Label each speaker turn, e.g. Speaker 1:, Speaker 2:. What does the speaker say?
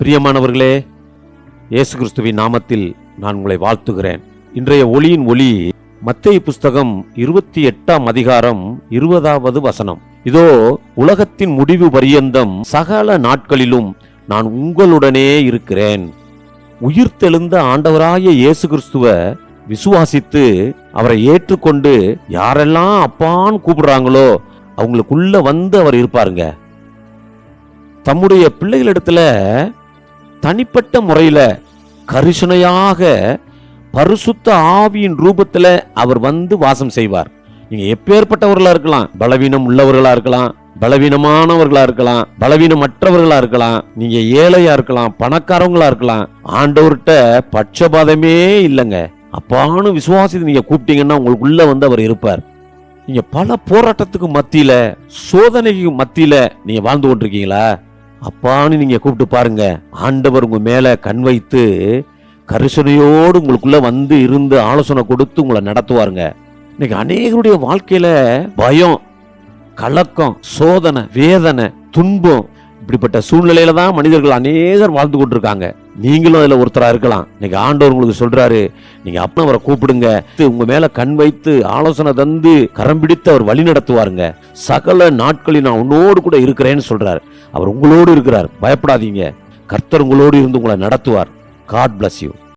Speaker 1: பிரியமானவர்களே இயேசு கிறிஸ்துவின் நாமத்தில் நான் உங்களை வாழ்த்துகிறேன். இன்றைய ஒளியின் ஒளி மத்திய புஸ்தகம் இருபத்தி எட்டாம் அதிகாரம் இருபதாவது வசனம். இதோ உலகத்தின் முடிவு பரியந்தம் சகல நாட்களிலும் நான் உங்களுடனே இருக்கிறேன். உயிர்த்தெழுந்த ஆண்டவராய இயேசு கிறிஸ்துவ விசுவாசித்து அவரை ஏற்றுக்கொண்டு யாரெல்லாம் அப்பான்னு கூப்பிடுறாங்களோ அவங்களுக்குள்ள வந்து அவர் இருப்பாருங்க. தம்முடைய பிள்ளைகளிடத்துல தனிப்பட்ட முறையில் கரிசனையாக பரிசுத்த ஆவியின் ரூபத்தில் அவர் வந்து வாசம் செய்வார். நீங்கள் எப்பேற்பட்டவர்களாக இருக்கலாம். பலவீனம் உள்ளவர்களாக இருக்கலாம். பலவீனமானவர்களா இருக்கலாம். பலவீனமற்றவர்களா இருக்கலாம். நீங்க ஏழையா இருக்கலாம். பணக்காரவங்களா இருக்கலாம். ஆண்டவர்கிட்ட பட்சபாதமே இல்லைங்க. அப்பான்னு விசுவாசித்து நீங்க கூப்பிட்டீங்கன்னா உங்களுக்குள்ள வந்து அவர் இருப்பார். நீங்க பல போராட்டத்துக்கு மத்தியில சோதனைக்கு மத்தியில நீங்க வாழ்ந்து கொண்டிருக்கீங்களா? அப்பான்னு நீங்கள் கூப்பிட்டு பாருங்க. ஆண்டவர் உங்கள் மேலே கண் வைத்து கரிசனையோடு உங்களுக்குள்ள வந்து இருந்து ஆலோசனை கொடுத்து உங்களை நடத்துவாருங்க. இன்னைக்கு அநேகருடைய வாழ்க்கையில பயம் கலக்கம் சோதனை வேதனை துன்பம் இப்படிப்பட்ட சூழ்நிலையில தான் மனிதர்கள் அநேகர் வாழ்ந்து கொண்டிருக்காங்க. நீங்களும் அதில் ஒருத்தராக இருக்கலாம். இன்னைக்கு ஆண்டவர் உங்களுக்கு சொல்றாரு நீங்க அப்பா அவரை கூப்பிடுங்க. உங்க மேல கண் வைத்து ஆலோசனை தந்து கரம் பிடித்து அவர் வழி நடத்துவாருங்க. சகல நாட்களில் நான் உன்னோடு கூட இருக்கிறேன்னு சொல்றாரு. அவர் உங்களோடு இருக்கிறார். பயப்படாதீங்க. கர்த்தர் உங்களோடு இருந்து உங்களை நடத்துவார். God bless you